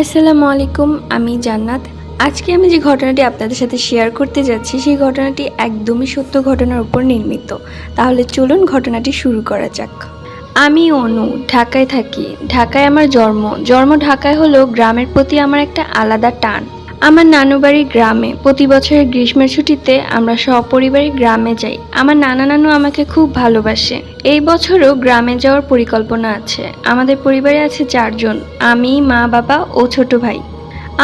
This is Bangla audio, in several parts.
আসসালামু আলাইকুম, আমি জান্নাত। আজকে আমি যে ঘটনাটি আপনাদের সাথে শেয়ার করতে যাচ্ছি, সেই ঘটনাটি একদমই সত্য ঘটনার উপর নির্মিত। তাহলে চলুন ঘটনাটি শুরু করা যাক। আমি অনু, ঢাকায় থাকি। ঢাকায় আমার জন্ম। জন্ম ঢাকায় হলেও গ্রামের প্রতি আমার একটা আলাদা টান। আমার নানু বাড়ি গ্রামে। প্রতি বছরের গ্রীষ্মের ছুটিতে আমরা সপরিবারে গ্রামে যাই। আমার নানা নানু আমাকে খুব ভালোবাসে। এই বছরও গ্রামে যাওয়ার পরিকল্পনা আছে। আমাদের পরিবারে আছে চারজন, আমি, মা, বাবা ও ছোট ভাই।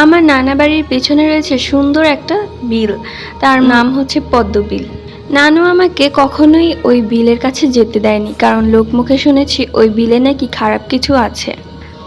আমার নানা বাড়ির পেছনে রয়েছে সুন্দর একটা বিল। তার নাম হচ্ছে পদ্মবিল নানু আমাকে কখনোই ওই বিলের কাছে যেতে দেয়নি, কারণ লোকমুখে শুনেছি ওই বিলে নাকি খারাপ কিছু আছে।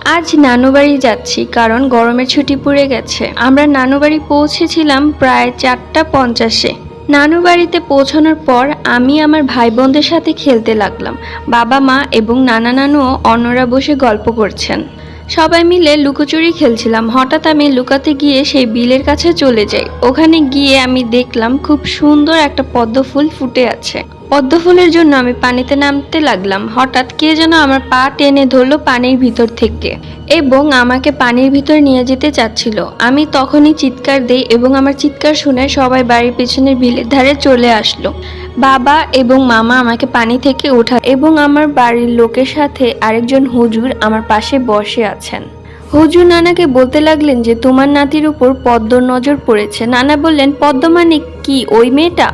আজ নানু বাড়ি যাচ্ছি, কারণ গরমের ছুটি পড়ে গেছে। আমরা নানু বাড়ি পৌঁছেছিলাম প্রায় চারটা পঞ্চাশে। নানু বাড়িতে পৌঁছানোর পর আমি আমার ভাই বোনদের সাথে খেলতে লাগলাম। বাবা মা এবং নানা নানুও অন্যরা বসে গল্প করছেন। সবাই মিলে লুকোচুরি খেলছিলাম। হঠাৎ আমি লুকাতে গিয়ে সেই বিলের কাছে চলে যাই। ওখানে গিয়ে আমি দেখলাম খুব সুন্দর একটা পদ্ম ফুল ফুটে আছে। পদ্ম ফুলের জন্য আমি পানিতে নামতে লাগলাম। হঠাৎ কে যেন আমার পা টেনে ধরলো পানির ভিতর থেকে এবং আমাকে পানির ভিতর নিয়ে যেতে চাচ্ছিল। আমি তখনই চিৎকার দেই এবং আমার চিৎকার শুনে সবাই বাড়ির পেছনের বিলের ধারে চলে আসলো। বাবা এবং মামা আমাকে পানি থেকে ওঠা এবং আমার বাড়ির লোকের সাথে আরেকজন হুজুর আমার পাশে বসে আছেন। হুজুর নানাকে বলতে লাগলেন যে, তোমার নাতির উপর পদ্মর নজর পড়েছে। নানা বললেন পদ্ম মানে কি, ওই মেয়েটা?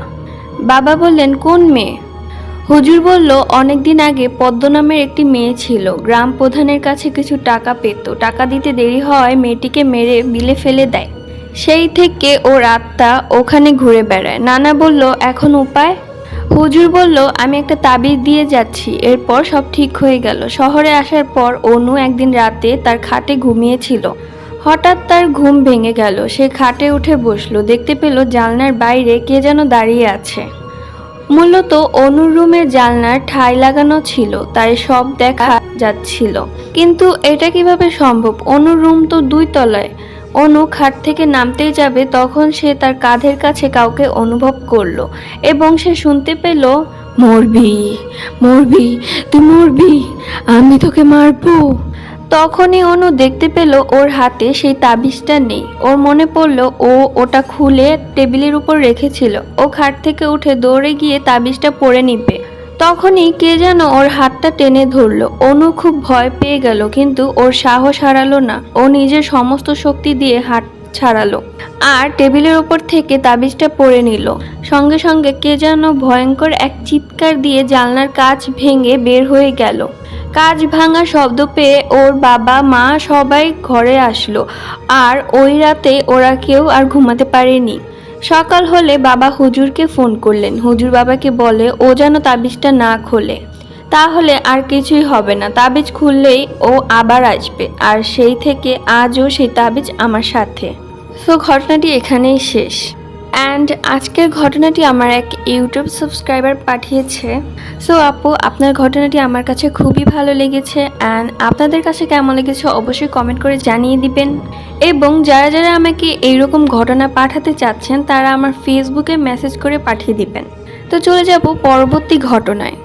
বাবা বললেন, কোন মেয়ে? হুজুর বলল, অনেকদিন আগে পদ্ম নামের একটি মেয়ে ছিল। গ্রাম প্রধানের কাছে কিছু টাকা পেত। টাকা দিতে দেরি হওয়ায় মেয়েটিকে মেরে বিলে ফেলে দেয়। সেই থেকে ওর আত্মা ওখানে ঘুরে বেড়ায়। নানা বলল, এখন উপায়? হুজুর বলল, আমি একটা তাবিজ দিয়ে যাচ্ছি। এরপর সব ঠিক হয়ে গেল। শহরে আসার পর অনু একদিন রাতে তার খাটে ঘুমিয়েছিল। হঠাৎ তার ঘুম ভেঙে গেল। সে খাটে উঠে বসল। দেখতে পেল জানলার বাইরে কে যেন দাঁড়িয়ে আছে। মূলত অনুর রুমের জানলার ঠাই লাগানো ছিল, তাই সব দেখা যাচ্ছিল। কিন্তু এটা কীভাবে সম্ভব? অনুর রুম তো দুই তলায়। অনু খাট থেকে নামতেই যাবে, তখন সে তার কাঁধের কাছে কাউকে অনুভব করল এবং সে শুনতে পেল, মরবি মরবি, তুই মরবি, আমি তোকে মারবো। তখনই অনু দেখতে পেল ওর হাতে সেই তাবিজটা নেই। ওর মনে পড়ল ও ওটা খুলে টেবিলের উপর রেখেছিল। ও খাট থেকে উঠে দৌড়ে গিয়ে তাবিজটা পরে নিবে। তখনই কে যেন ওর হাতটা টেনে ধরল। অনু খুব ভয় পেয়ে গেল, কিন্তু ওর সাহস হারালো না। ও নিজের সমস্ত শক্তি দিয়ে হাত ছাড়ালো। আর টেবিলের উপর থেকে তাবিজটা পরে নিল। সঙ্গে সঙ্গে কে যেন ভয়ঙ্কর এক চিৎকার দিয়ে জানলার কাজ ভেঙে বের হয়ে গেল। কাজ ভাঙা শব্দ পেয়ে ওর বাবা, মা সবাই ঘরে আসলো। আর ওই রাতে ওরা কেউ আর ঘুমাতে পারেনি। সকাল হলে বাবা হুজুরকে ফোন করলেন। হুজুর বাবাকে বলে, ও যেন তাবিজটা না খোলে। তাহলে আর কিছুই হবে না। তাবিজ খুললেই ও আবার আসবে। আর সেই থেকে আজও সেই তাবিজ আমার সাথে। সো ঘটনাটি এখানেই শেষ। অ্যান্ড আজকের ঘটনাটি আমার এক ইউটিউব সাবস্ক্রাইবার পাঠিয়েছে। সো আপু, আপনার ঘটনাটি আমার কাছে খুবই ভালো লেগেছে। অ্যান্ড আপনাদের কাছে কেমন লেগেছে অবশ্যই কমেন্ট করে জানিয়ে দিবেন। এবং যারা যারা আমাকে এইরকম ঘটনা পাঠাতে চাচ্ছেন, তারা আমার ফেসবুকে মেসেজ করে পাঠিয়ে দিবেন। তো চলে যাব পরবর্তী ঘটনায়।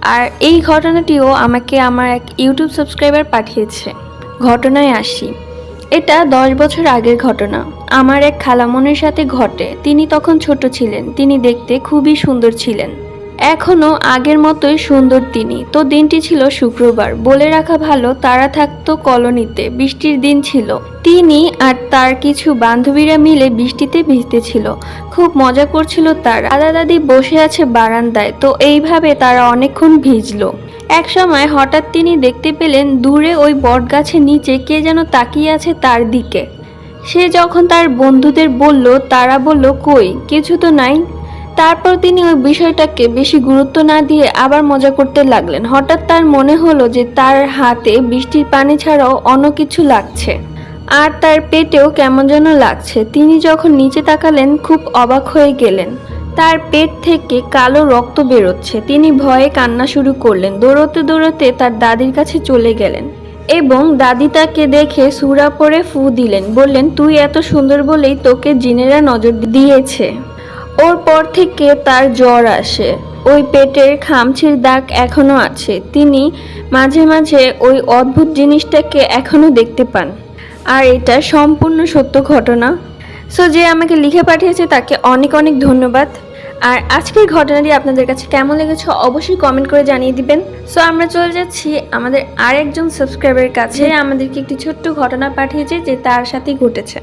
আর এই ঘটনাটিও আমাকে আমার এক ইউটিউব সাবস্ক্রাইবার পাঠিয়েছে। ঘটনায় আসি। এটা দশ বছর আগের ঘটনা। আমার এক খালামনের সাথে ঘটে। তিনি তখন ছোট ছিলেন। তিনি দেখতে খুবই সুন্দর ছিলেন। এখনও আগের মতোই সুন্দর তিনি। তো দিনটি ছিল শুক্রবার। বলে রাখা ভালো, তারা থাকতো কলোনিতে। বৃষ্টির দিন ছিল। তিনি আর তার কিছু বান্ধবীরা মিলে বৃষ্টিতে ভিজতেছিল খুব মজা করছিল তার। দাদা দাদি বসে আছে বারান্দায়। তো এইভাবে তারা অনেকক্ষণ ভিজলো। এক সময় হঠাৎ তিনি দেখতে পেলেন দূরে ওই বটগাছের নিচে কে যেন তাকিয়ে আছে তার দিকে। সে যখন তার বন্ধুদের বলল, তারা বলল, কই, কিছু তো নাই। তারপর তিনি ওই বিষয়টাকে বেশি গুরুত্ব না দিয়ে আবার মজা করতে লাগলেন। হঠাৎ তার মনে হলো যে তার হাতে বৃষ্টির পানি ছাড়াও অন্য কিছু লাগছে। আর তার পেটেও কেমন যেন লাগছে। তিনি যখন নিচে তাকালেন, খুব অবাক হয়ে গেলেন। তার পেট থেকে কালো রক্ত বেরোচ্ছে। তিনি ভয়ে কান্না শুরু করলেন। দৌড়তে দৌড়তে তার দাদির কাছে চলে গেলেন এবং দাদি তাকে দেখে সুরা পরে ফু দিলেন। বললেন, তুই এত সুন্দর বলেই তোকে জিনেরা নজর দিয়েছে। ওর পর থেকে তার জ্বর আসে। ওই পেটের খামছির দাগ এখনও আছে। তিনি মাঝে মাঝে ওই অদ্ভুত জিনিসটাকে এখনও দেখতে পান। আর এটা সম্পূর্ণ সত্য ঘটনা। সো, যে আমাকে লিখে পাঠিয়েছে তাকে অনেক অনেক ধন্যবাদ। আর আজকের ঘটনাটি আপনাদের কাছে কেমন লেগেছে অবশ্যই কমেন্ট করে জানিয়ে দিবেন। সো আমরা চলে যাচ্ছি আমাদের আরেকজন সাবস্ক্রাইবারের কাছে। আমাদেরকে একটি ছোট্ট ঘটনা পাঠিয়েছে যে তার সাথেই ঘটেছে।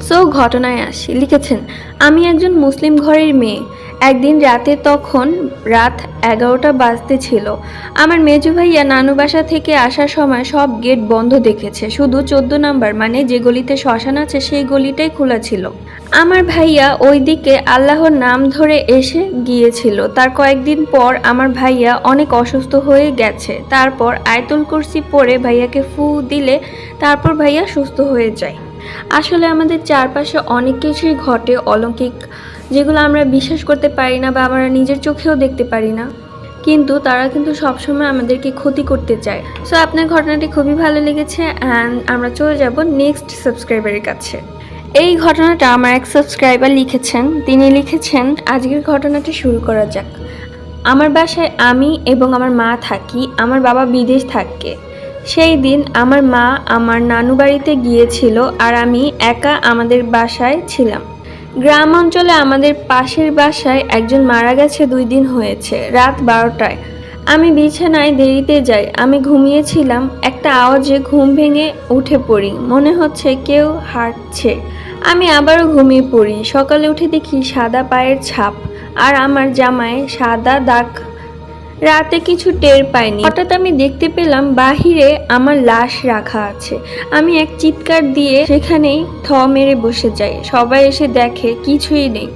সো ঘটনায় আসি। লিখেছেন আমি একজন মুসলিম ঘরের মেয়ে। একদিন রাতে তখন রাত এগারোটা বাজতে ছিল। আমার মেজু ভাইয়া নানু বাসা থেকে আসার সময় সব গেট বন্ধ দেখেছে। শুধু চোদ্দ নাম্বার মানে যে গলিতে শ্মশান আছে সেই গলিটাই খোলা ছিল। আমার ভাইয়া ওই দিকে আল্লাহর নাম ধরে এসে গিয়েছিল। তার কয়েকদিন পর আমার ভাইয়া অনেক অসুস্থ হয়ে গেছে। তারপর আয়তুল কুরসি পরে ভাইয়াকে ফু দিলে তারপর ভাইয়া সুস্থ হয়ে যায়। আসলে আমাদের চারপাশে অনেক কিছুই ঘটে অলৌকিক যেগুলো আমরা বিশ্বাস করতে পারি না বা আমরা নিজের চোখেও দেখতে পারি না। কিন্তু তারা কিন্তু সবসময় আমাদেরকে ক্ষতি করতে চায়। সো আপনার ঘটনাটি খুবই ভালো লেগেছে অ্যান্ড আমরা চলে যাব নেক্সট সাবস্ক্রাইবারের কাছে। এই ঘটনাটা আমার এক সাবস্ক্রাইবার লিখেছেন। তিনি লিখেছেন, আজকের ঘটনাটি শুরু করা যাক। আমার বাসায় আমি এবং আমার মা থাকি, আমার বাবা বিদেশ থাকে। সেই দিন আমার মা আমার নানু বাড়িতে গিয়েছিল আর আমি একা আমাদের বাসায় ছিলাম। গ্রাম অঞ্চলে আমাদের পাশের বাসায় একজন মারা গেছে দুই দিন হয়েছে, রাত বারোটায়। আমি বিছানায় দেরিতে যাই, আমি ঘুমিয়েছিলাম, একটা আওয়াজে ঘুম ভেঙে উঠে পড়ি, মনে হচ্ছে কেউ হাঁটছে। আমি আবারও ঘুমিয়ে পড়ি, সকালে উঠে দেখি সাদা পায়ের ছাপ, আর আমার জামায় সাদা দাগ রাতে কিছু টের পাইনি। হঠাৎ আমি দেখতে পেলাম বাহিরে আমার লাশ রাখা আছে। আমি এক চিৎকার দিয়ে সেখানেই থ মেরে বসে যাই। সবাই এসে দেখে কিছুই নেই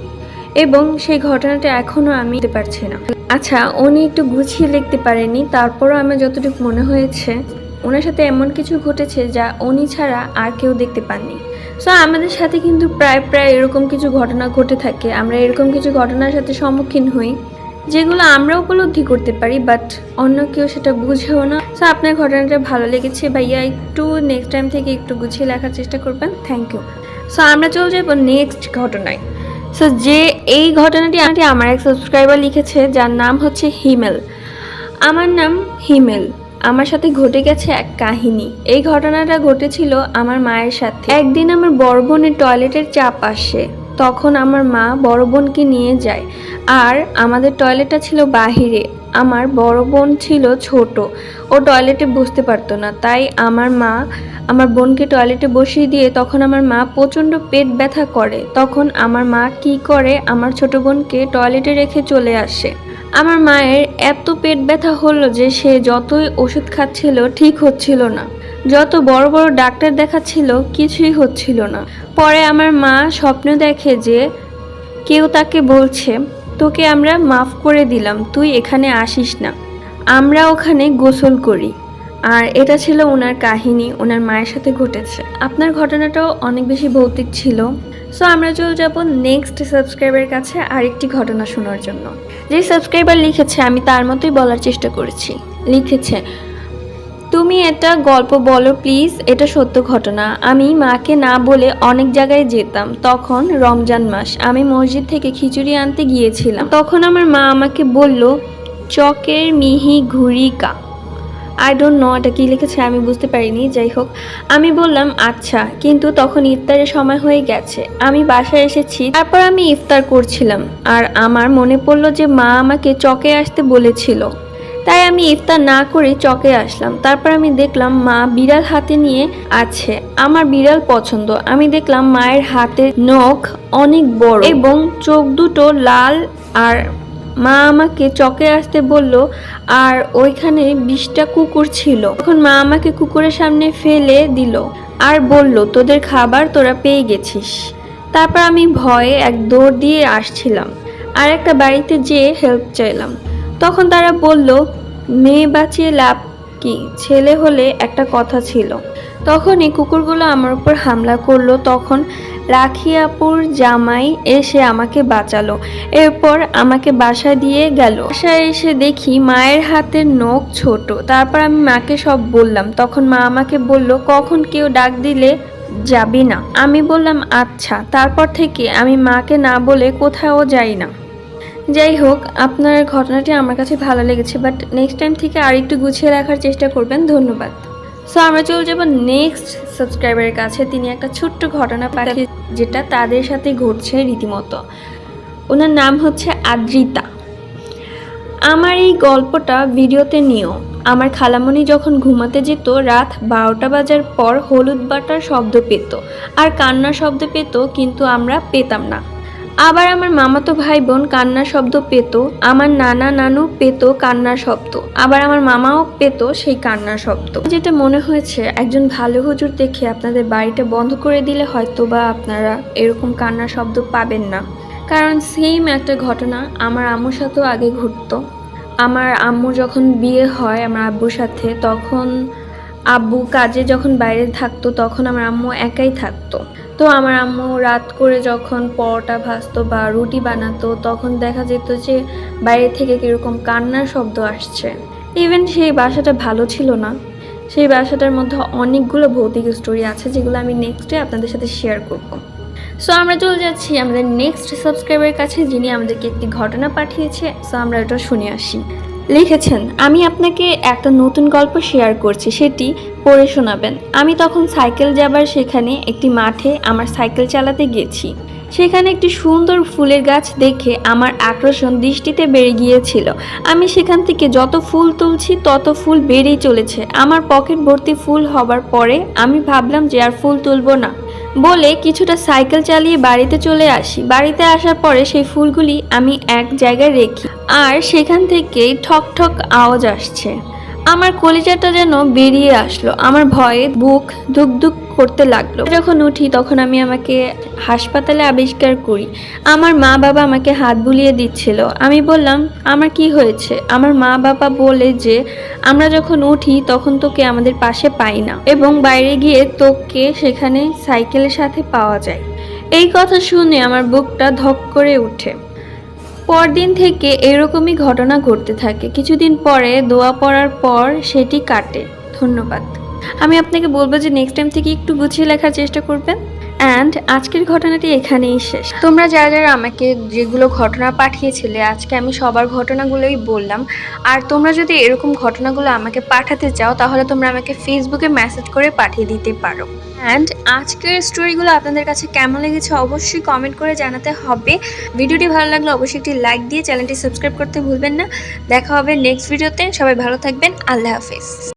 এবং সেই ঘটনাটা এখনও আমি পারছি না। আচ্ছা উনি একটু গুছিয়ে লিখতে পারেনি তারপরও আমার যতটুকু মনে হয়েছে ওনার সাথে এমন কিছু ঘটেছে যা উনি ছাড়া আর কেউ দেখতে পাননি। সো আমাদের সাথে কিন্তু প্রায় প্রায় এরকম কিছু ঘটনা ঘটে থাকে। আমরা এরকম কিছু ঘটনার সাথে সম্মুখীন হই। যেগুলো আমরা উপলব্ধি করতে পারি বাট অন্য কেউ সেটা বুঝেও না। সো আপনার ঘটনাটা ভালো লেগেছে ভাইয়া, একটু নেক্সট টাইম থেকে একটু গুছিয়ে লেখার চেষ্টা করবেন। থ্যাংক ইউ সো আমরা চলে যাব নেক্সট ঘটনায়। সো যে এই ঘটনাটি আমাকে আমার এক সাবস্ক্রাইবার লিখেছে, যার নাম হচ্ছে হিমেল। আমার নাম হিমেল। আমার সাথে ঘটে গেছে এক কাহিনী। এই ঘটনাটা ঘটেছিল আমার মায়ের সাথে। একদিন আমার বড় বোনের টয়লেটের চাপ আসে। তখন আমার মা বড় বোনকে নিয়ে যায়। আর আমাদের টয়লেটটা ছিল বাহিরে। আমার বড় বোন ছিল ছোট। ও টয়লেটে বসতে পারতো না। তাই আমার মা আমার বোনকে টয়লেটে বসিয়ে দিয়ে তখন আমার মা প্রচণ্ড পেট ব্যথা করে। তখন আমার মা কি করে? আমার ছোট বোনকে টয়লেটে রেখে চলে আসে। আমার মায়ের এত পেট ব্যথা হলো যে সে যতই ওষুধ খাচ্ছিল ঠিক হচ্ছিল না। যত বড় বড় ডাক্তার দেখাচ্ছিল, কিছুই হচ্ছিল না। পরে আমার মা স্বপ্ন দেখে যে কেউ তাকে বলছে, তোকে আমরা মাফ করে দিলাম, তুই এখানে আসিস না। আমরা ওখানে গোসল করি। আর এটা ছিল ওনার কাহিনী, ওনার মায়ের সাথে ঘটেছে। আপনার ঘটনাটাও অনেক বেশি ভৌতিক ছিল। সো আমরা চলে যাব নেক্সট সাবস্ক্রাইবারের কাছে আরেকটি ঘটনা শোনার জন্য। যে সাবস্ক্রাইবার লিখেছে, আমি তার মতোই বলার চেষ্টা করেছি। লিখেছে তুমি এটা গল্প বলো, প্লিজ। এটা সত্য ঘটনা। আমি মাকে না বলে অনেক জায়গায় যেতাম। তখন রমজান মাস, আমি মসজিদ থেকে খিচুড়ি আনতে গিয়েছিলাম। তখন আমার মা আমাকে বলল, চকের মিহি ঘুরিকা আই ডোন্ট নো এটা কী লিখেছে, আমি বুঝতে পারিনি। যাই হোক, আমি বললাম আচ্ছা। কিন্তু তখন ইফতারের সময় হয়ে গেছে। আমি বাসায় এসেছি, তারপর আমি ইফতার করছিলাম। আর আমার মনে পড়ল যে মা আমাকে চকে আসতে বলেছিল। তাই আমি ইফতার না করে চকে আসলাম। তারপর আমি দেখলাম মা বিড়াল হাতে নিয়ে আছে। আমার বিড়াল পছন্দ। আমি দেখলাম মায়ের হাতের নখ অনেক বড় এবং চোখ দুটো লাল আর মা আমাকে চকে আসতে বলল, আর ওইখানে বিশটা কুকুর ছিল। তখন মা আমাকে কুকুরের সামনে ফেলে দিল আর বলল, তোদের খাবার তোরা পেয়ে গেছিস। তারপর আমি ভয়ে এক দৌড় দিয়ে আসছিলাম আর একটা বাড়িতে যেয়ে হেল্প চাইলাম। তখন তারা বলল, মেয়ে বাঁচিয়ে লাভ কি? ছেলে হলে একটা কথা ছিল। তখনই কুকুরগুলো আমার উপর হামলা করল। তখন রাখিয়াপুর জামাই এসে আমাকে বাঁচালো। এরপর আমাকে বাসা দিয়ে গেল। বাসায় এসে দেখি মায়ের হাতের নখ ছোট। তারপর আমি মাকে সব বললাম। তখন মা আমাকে বলল, কখন কেউ ডাক দিলে যাবি না? আমি বললাম আচ্ছা। তারপর থেকে আমি মাকে না বলে কোথাও যাই না। যাই হোক, আপনার ঘটনাটি আমার কাছে ভালো লেগেছে বাট নেক্সট টাইম থেকে আর একটু গুছিয়ে রাখার চেষ্টা করবেন। ধন্যবাদ। সো আমরা চলে যাব নেক্সট সাবস্ক্রাইবারের কাছে। তিনি একটা ছোট্ট ঘটনা পাঠিয়ে যেটা তাদের সাথে ঘটছে রীতিমতো। ওনার নাম হচ্ছে আদ্রিতা। আমার এই গল্পটা ভিডিওতে নিও। আমার খালামণি যখন ঘুমাতে যেত, রাত বারোটা বাজার পর হলুদ বাটার শব্দ পেত। আর কান্নার শব্দ পেত, কিন্তু আমরা পেতাম না। আবার আমার মামাতো ভাই বোন কান্নার শব্দ পেত, আমার নানা নানু পেত কান্নার শব্দ, আবার আমার মামাও পেত সেই কান্নার শব্দ। যেটা মনে হয়েছে, একজন ভালো হুজুর দেখে আপনাদের বাড়িটা বন্ধ করে দিলে হয়তো বা আপনারা এরকম কান্নার শব্দ পাবেন না। কারণ সেম একটা ঘটনা আমার আম্মুর সাথেও আগে ঘটতো। আমার আম্মু যখন বিয়ে হয় আমার আব্বুর সাথে, তখন আব্বু কাজে যখন বাইরে থাকতো, তখন আমার আম্মু একাই থাকতো। তো আমার আম্মু রাত করে যখন পরোটা ভাজতো বা রুটি বানাতো, তখন দেখা যেত যে বাইরে থেকে কীরকম কান্নার শব্দ আসছে। ইভেন সেই বাসাটা ভালো ছিল না। সেই বাসাটার মধ্যে অনেকগুলো ভৌতিক স্টোরি আছে যেগুলো আমি নেক্সটে আপনাদের সাথে শেয়ার করব। সো আমরা চলে যাচ্ছি আমাদের নেক্সট সাবস্ক্রাইবারের কাছে যিনি আমাদেরকে একটি ঘটনা পাঠিয়েছে। সো আমরা এটা শুনে আসি। লিখেছেন, আমি আপনাকে একটা নতুন গল্প শেয়ার করছি, সেটি পড়ে শোনাবেন। আমি তখন সাইকেল যাবার সেখানে একটি মাঠে আমার সাইকেল চালাতে গেছি। সেখানে একটি সুন্দর ফুলের গাছ দেখে আমার আকর্ষণ দৃষ্টিতে বেড়ে গিয়েছিল। আমি সেখান থেকে যত ফুল তুলছি, তত ফুল বেড়েই চলেছে। আমার পকেট ভর্তি ফুল হবার পরে আমি ভাবলাম যে আর ফুল তুলবো না। বলে কিছুটা সাইকেল চালিয়ে বাড়িতে চলে আসি। বাড়িতে আসার পরে সেই ফুলগুলি আমি এক জায়গায় রেখি আর সেখান থেকে ঠক ঠক আওয়াজ আসছে। আমার কলিজাটা যেন বেরিয়ে আসলো। আমার ভয়ে বুক ধুক ধুক করতে লাগল। যখন উঠি তখন আমি আমাকে হাসপাতালে আবিষ্কার করি। আমার মা বাবা আমাকে হাত বুলিয়ে দিচ্ছিল। আমি বললাম, আমার কি হয়েছে? আমার মা বাবা বলে যে, আমরা যখন উঠি তখন তোকে আমাদের পাশে পাই না এবং বাইরে গিয়ে তোকে সেখানে সাইকেলের সাথে পাওয়া যায়। এই কথা শুনে আমার বুকটা ধক করে ওঠে পরদিন থেকে এরকমই ঘটনা ঘটতে থাকে। কিছুদিন পরে দোয়া পড়ার পর সেটি কাটে। ধন্যবাদ। আমি আপনাকে বলব যে নেক্সট টাইম থেকে একটু গুছিয়ে লেখার চেষ্টা করবেন। অ্যান্ড আজকের ঘটনাটি এখানেই শেষ। তোমরা যারা যারা আমাকে যেগুলো ঘটনা পাঠিয়েছিলে, আজকে আমি সবার ঘটনাগুলোই বললাম। আর তোমরা যদি এরকম ঘটনাগুলো আমাকে পাঠাতে চাও, তাহলে তোমরা আমাকে ফেসবুকে মেসেজ করে পাঠিয়ে দিতে পারো। অ্যান্ড আজকের স্টোরিগুলো আপনাদের কাছে কেমন লেগেছে অবশ্যই কমেন্ট করে জানাতে হবে। ভিডিওটি ভালো লাগলে অবশ্যই একটি লাইক দিয়ে চ্যানেলটি সাবস্ক্রাইব করতে ভুলবেন না। দেখা হবে নেক্সট ভিডিওতে সবাই ভালো থাকবেন। আল্লাহ হাফেজ।